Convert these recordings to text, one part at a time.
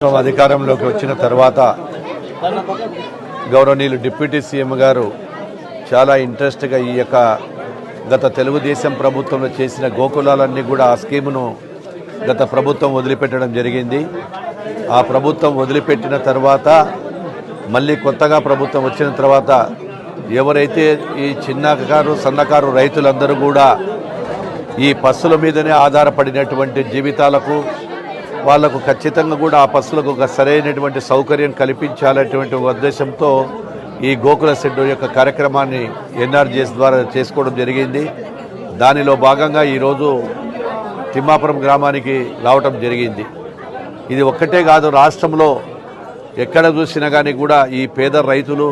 ప్రభుత్వం అధికారంలోకి వచ్చిన తర్వాత గౌరవనీయులు డిప్యూటీ సీఎం గారు చాలా ఇంట్రెస్ట్గా ఈ యొక్క గత తెలుగుదేశం ప్రభుత్వంలో చేసిన గోకులాలన్నీ కూడా ఆ స్కీమును గత ప్రభుత్వం వదిలిపెట్టడం జరిగింది. ఆ ప్రభుత్వం వదిలిపెట్టిన తర్వాత మళ్ళీ కొత్తగా ప్రభుత్వం వచ్చిన తర్వాత ఎవరైతే ఈ చిన్నకారు సన్నకారు రైతులందరూ కూడా ఈ పస్సుల మీదనే ఆధారపడినటువంటి జీవితాలకు వాళ్ళకు ఖచ్చితంగా కూడా ఆ పశువులకు ఒక సరైనటువంటి సౌకర్యం కల్పించాలనేటువంటి ఉద్దేశంతో ఈ గోకుల షెడ్ యొక్క కార్యక్రమాన్ని ఎన్ఆర్జీఎస్ ద్వారా చేసుకోవడం జరిగింది. దానిలో భాగంగా ఈరోజు తిమ్మాపురం గ్రామానికి రావటం జరిగింది. ఇది ఒక్కటే కాదు రాష్ట్రంలో ఎక్కడ చూసినా కానీ కూడా ఈ పేద రైతులు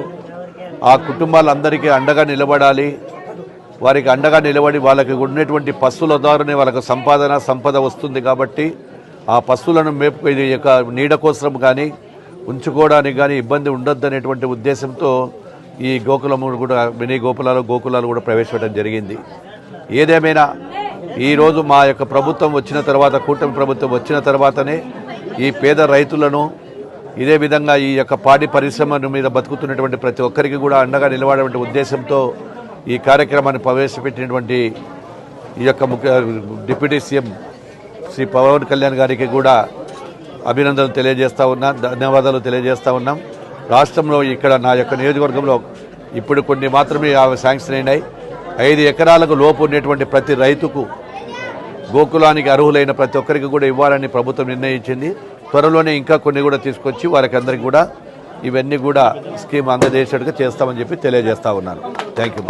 ఆ కుటుంబాలందరికీ అండగా నిలబడాలి. వారికి అండగా నిలబడి వాళ్ళకి ఉన్నటువంటి పశువుల ద్వారానే వాళ్ళకు సంపాదన సంపద వస్తుంది కాబట్టి ఆ పశువులను మేపు యొక్క నీడ కోసం కానీ ఉంచుకోవడానికి కానీ ఇబ్బంది ఉండొద్దనేటువంటి ఉద్దేశంతో ఈ గోకులము కూడా మినీ గోకులాలు గోకులాలు కూడా ప్రవేశపెట్టడం జరిగింది. ఏదేమైనా ఈరోజు మా యొక్క ప్రభుత్వం వచ్చిన తర్వాత కూటమి ప్రభుత్వం వచ్చిన తర్వాతనే ఈ పేద రైతులను ఇదే విధంగా ఈ యొక్క పాడి పరిశ్రమ మీద బతుకుతున్నటువంటి ప్రతి ఒక్కరికి కూడా అండగా నిలబడే ఉద్దేశంతో ఈ కార్యక్రమాన్ని ప్రవేశపెట్టినటువంటి ఈ యొక్క ముఖ్య డిప్యూటీ సీఎం శ్రీ పవన్ కళ్యాణ్ గారికి కూడా అభినందనలు తెలియజేస్తూ ఉన్నా ధన్యవాదాలు తెలియజేస్తూ ఉన్నాం. రాష్ట్రంలో ఇక్కడ నా యొక్క నియోజకవర్గంలో ఇప్పుడు కొన్ని మాత్రమే ఆమె శాంక్షన్ అయినాయి. ఐదు ఎకరాలకు లోపు ఉన్నటువంటి ప్రతి రైతుకు గోకులానికి అర్హులైన ప్రతి ఒక్కరికి కూడా ఇవ్వాలని ప్రభుత్వం నిర్ణయించింది. త్వరలోనే ఇంకా కొన్ని కూడా తీసుకొచ్చి వారికి అందరికి కూడా ఇవన్నీ కూడా స్కీమ్ అందజేసేట్టుగా చేస్తామని చెప్పి తెలియజేస్తా ఉన్నాను. Thank you.